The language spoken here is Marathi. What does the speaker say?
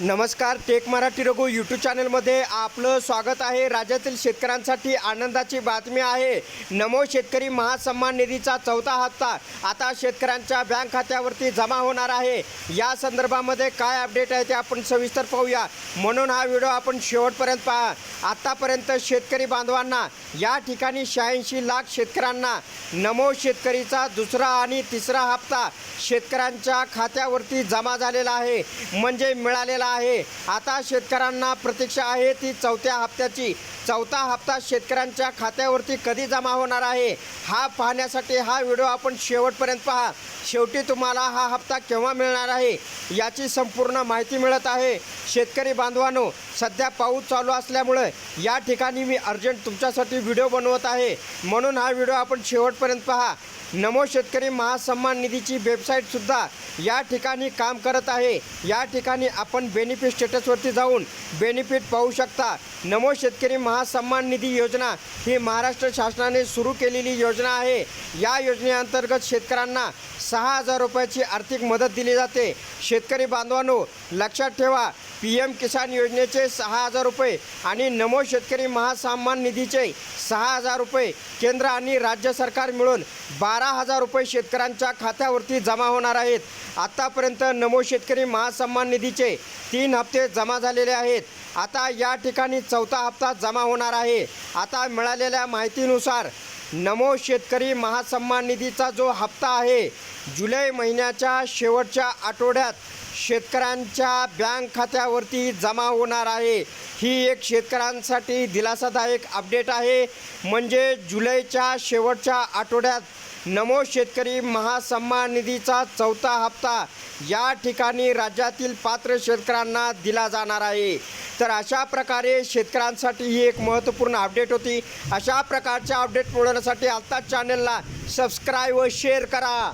नमस्कार टेक मराठी रघु यूट्यूब चॅनलमध्ये आपलं स्वागत आहे. राज्यातील शेतकऱ्यांसाठी आनंदाची बातमी आहे. नमो शेतकरी महासन्मान निधीचा चौथा हप्ता आता शेतकऱ्यांच्या बँक खात्यावरती जमा होणार आहे. या संदर्भामध्ये काय अपडेट आहे ते आपण सविस्तर पाहूया. म्हणून हा व्हिडिओ आपण शेवटपर्यंत पहा. आत्तापर्यंत शेतकरी बांधवांना या ठिकाणी शहाऐंशी लाख शेतकऱ्यांना नमो शेतकरीचा दुसरा आणि तिसरा हप्ता शेतकऱ्यांच्या खात्यावरती जमा झालेला आहे. म्हणजे मिळालेला आहे. आता शेतकऱ्यांना प्रतीक्षा आहे ती चौथ्या हप्त्याची. चौथा हप्ता शेतकऱ्यांच्या खात्यावरती कधी जमा होणार आहे? हा पाहण्यासाठी हा व्हिडिओ आपण शेवटपर्यंत पहा. शेवटी तुम्हाला हा हप्ता केव्हा मिळणार आहे? याची संपूर्ण माहिती मिळत आहे. शेतकरी बांधवांनो सध्या पाऊस चालू असल्यामुळे या ठिकाणी मी अर्जंट तुमच्यासाठी व्हिडिओ बनवत आहे. म्हणून हा व्हिडिओ आपण शेवटपर्यंत पहा. नमो शेतकरी महासन्मान निधीची वेबसाईटसुद्धा या ठिकाणी काम करत आहे. या ठिकाणी आपण बेनिफिट स्टेटसवरती जाऊन बेनिफिट पाहू शकता. नमो शेतकरी महासन्मान निधी योजना ही महाराष्ट्र शासनाने सुरू केलेली योजना आहे. या योजनेअंतर्गत शेतकऱ्यांना सहा हजार रुपयाची आर्थिक मदत दिली जाते. शेतकरी बांधवांनो लक्षात ठेवा पी एम किसान योजनेचे सहा हजार रुपये आणि नमो शेतकरी महासन्मान निधीचे सहा हजार रुपये केंद्र आणि राज्य सरकार मिळून बारा हजार रुपये शेतकऱ्यांच्या खात्यावरती जमा होणार आहेत. आत्तापर्यंत नमो शेतकरी महासन्मान निधीचे तीन हप्ते जमा झालेले आहेत. आता या ठिकाणी चौथा हप्ता जमा होणार आहे. आता मिळालेल्या माहितीनुसार नमो शेतकरी महासन्मान निधीचा जो हप्ता आहे जुलै महिन्याच्या शेवटच्या आठवड्यात शेतकऱ्यांच्या बँक खात्यावरती जमा होणार आहे. ही एक शेतकऱ्यांसाठी दिलासादायक अपडेट आहे. म्हणजे जुलैच्या शेवटच्या आठवड्यात नमो शेतकरी महासन्मान निधीचा चौथा हप्ता या ठिकाणी राज्यातील पात्र शेतकऱ्यांना दिला जाणार आहे. तर अशा प्रकारे शेतकऱ्यांसाठी ही एक महत्त्वपूर्ण अपडेट होती. अशा प्रकारच्या अपडेट मिळवण्यासाठी आत्ताच चॅनलला सबस्क्राईब व शेअर करा.